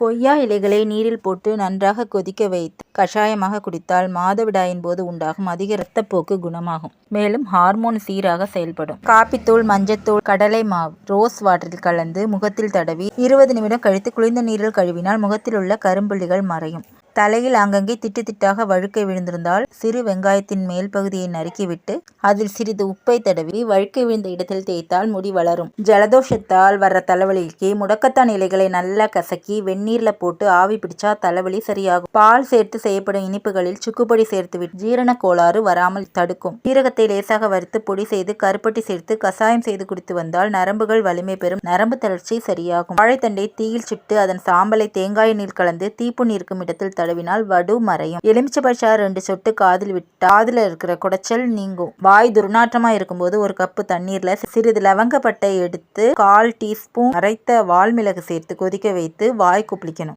கொய்யா இலைகளை நீரில் போட்டு நன்றாக கொதிக்க வைத்து கஷாயமாக குடித்தால் மாதவிடாயின் போது உண்டாகும் அதிக இரத்தப்போக்கு குணமாகும். மேலும் ஹார்மோன் சீராக செயல்படும். காப்பித்தூள் மஞ்சத்தூள் கடலை மாவு ரோஸ் வாட்டரில் கலந்து முகத்தில் தடவி இருபது நிமிடம் கழித்து குளிர்ந்த நீரில் கழுவினால் முகத்தில் உள்ள கரும்புள்ளிகள் மறையும். தலையில் அங்கங்கே திட்டு திட்டாக வழுக்கை விழுந்திருந்தால் சிறு வெங்காயத்தின் மேல் பகுதியை நறுக்கிவிட்டு அதில் சிறிது உப்பை தடவி வழுக்கை விழுந்த இடத்தில் தேய்த்தால் முடி வளரும். ஜலதோஷத்தால் வர்ற தலைவலிக்கு முடக்கத்தான் இலைகளை நல்லா கசக்கி வெந்நீர்ல போட்டு ஆவி பிடிச்சா தலைவலி சரியாகும். பால் சேர்த்து செய்யப்படும் இனிப்புகளில் சுக்குப்பொடி சேர்த்து விட்டு ஜீரண கோளாறு வராமல் தடுக்கும். சீரகத்தை லேசாக வறுத்து பொடி செய்து கருப்பட்டி சேர்த்து கசாயம் செய்து குடித்து வந்தால் நரம்புகள் வலிமை பெறும். நரம்பு தளர்ச்சி சரியாகும். வாழைத்தண்டை தீயில் சுட்டு அதன் சாம்பலை தேங்காய் நீர் கலந்து தீப்பு இருக்கும் இடத்தில் தடவினால் வடு மறையும். எலுமிச்சை ரெண்டு சொட்டு காதில் விட்டு காதில் இருக்கிற குடைச்சல் நீங்கும். வாய் துர்நாற்றமா இருக்கும்போது ஒரு கப்பு தண்ணீர்ல சிறிது லவங்கப்பட்டை எடுத்து கால் டீஸ்பூன் அரைத்த வால்மிளகு சேர்த்து கொதிக்க வைத்து வாய் குப்பிளிக்கணும்